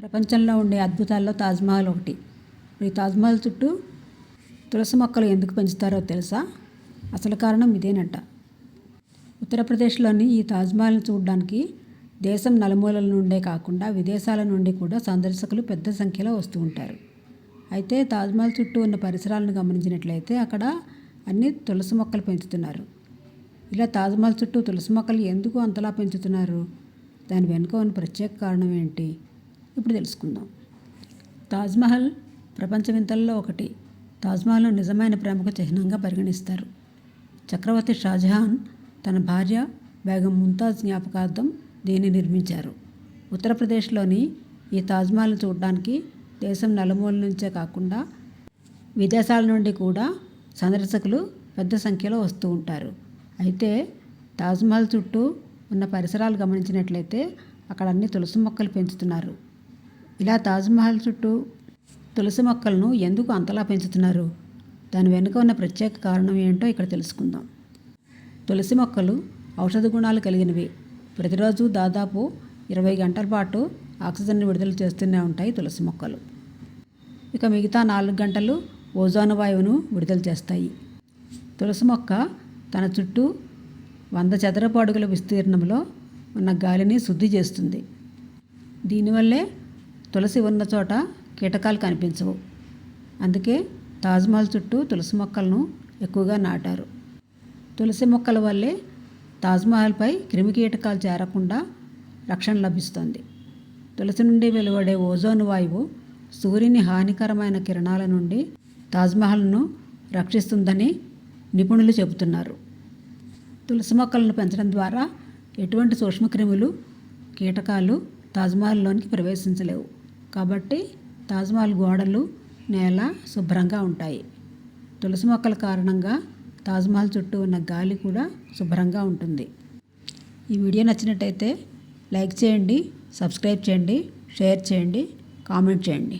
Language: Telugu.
ప్రపంచంలో ఉండే అద్భుతాల్లో తాజ్మహల్ ఒకటి. ఈ తాజ్మహల్ చుట్టూ తులసి మొక్కలు ఎందుకు పెంచుతారో తెలుసా? అసలు కారణం ఇదేనట. ఉత్తరప్రదేశ్లోని ఈ తాజ్మహల్ని చూడడానికి దేశం నలుమూలల నుండే కాకుండా విదేశాల నుండి కూడా సందర్శకులు పెద్ద సంఖ్యలో వస్తూ ఉంటారు. అయితే తాజ్మహల్ చుట్టూ ఉన్న పరిసరాలను గమనించినట్లయితే అక్కడ అన్ని తులసి మొక్కలు పెంచుతున్నారు. ఇలా తాజ్మహల్ చుట్టూ తులసి మొక్కలు ఎందుకు అంతలా పెంచుతున్నారు? దాని వెనుక ఉన్న ప్రత్యేక కారణం ఏంటి? ఇప్పుడు తెలుసుకుందాం. తాజ్మహల్ ప్రపంచ వింతల్లో ఒకటి. తాజ్మహల్ను నిజమైన ప్రేమకు చిహ్నంగా పరిగణిస్తారు. చక్రవర్తి షాజహాన్ తన భార్య బేగం ముంతాజ్ జ్ఞాపకార్థం దీన్ని నిర్మించారు. ఉత్తరప్రదేశ్లోని ఈ తాజ్మహల్ని చూడడానికి దేశం నలుమూల నుంచే కాకుండా విదేశాల నుండి కూడా సందర్శకులు పెద్ద సంఖ్యలో వస్తూ ఉంటారు. అయితే తాజ్మహల్ చుట్టూ ఉన్న పరిసరాలు గమనించినట్లయితే అక్కడ అన్ని తులసి మొక్కలు పెంచుతున్నారు. ఇలా తాజ్మహల్ చుట్టూ తులసి మొక్కలను ఎందుకు అంతలా పెంచుతున్నారు? దాని వెనుక ఉన్న ప్రత్యేక కారణం ఏంటో ఇక్కడ తెలుసుకుందాం. తులసి మొక్కలు ఔషధ గుణాలు కలిగినవి. ప్రతిరోజు దాదాపు ఇరవై గంటల పాటు ఆక్సిజన్ విడుదల చేస్తూనే ఉంటాయి తులసి మొక్కలు. ఇక మిగతా నాలుగు గంటలు ఓజోన్ వాయువును విడుదల చేస్తాయి. తులసి మొక్క తన చుట్టూ వంద చదరపు అడుగుల విస్తీర్ణంలో ఉన్న గాలిని శుద్ధి చేస్తుంది. దీనివల్లే తులసి ఉన్న చోట కీటకాలు కనిపించవు. అందుకే తాజ్మహల్ చుట్టూ తులసి మొక్కలను ఎక్కువగా నాటారు. తులసి మొక్కల వల్లే తాజ్మహల్పై క్రిమి కీటకాలు చేరకుండా రక్షణ లభిస్తుంది. తులసి నుండి వెలువడే ఓజోన్ వాయువు సూర్యుని హానికరమైన కిరణాల నుండి తాజ్మహల్ను రక్షిస్తుందని నిపుణులు చెబుతున్నారు. తులసి మొక్కలను పెంచడం ద్వారా ఎటువంటి సూక్ష్మక్రిములు కీటకాలు తాజ్మహల్లోనికి ప్రవేశించలేవు. కాబట్టి తాజ్మహల్ గోడలు నేల శుభ్రంగా ఉంటాయి. తులసి మొక్కల కారణంగా తాజ్మహల్ చుట్టూ ఉన్న గాలి కూడా శుభ్రంగా ఉంటుంది. ఈ వీడియో నచ్చినట్టయితే లైక్ చేయండి సబ్స్క్రైబ్ చేయండి షేర్ చేయండి కామెంట్ చేయండి.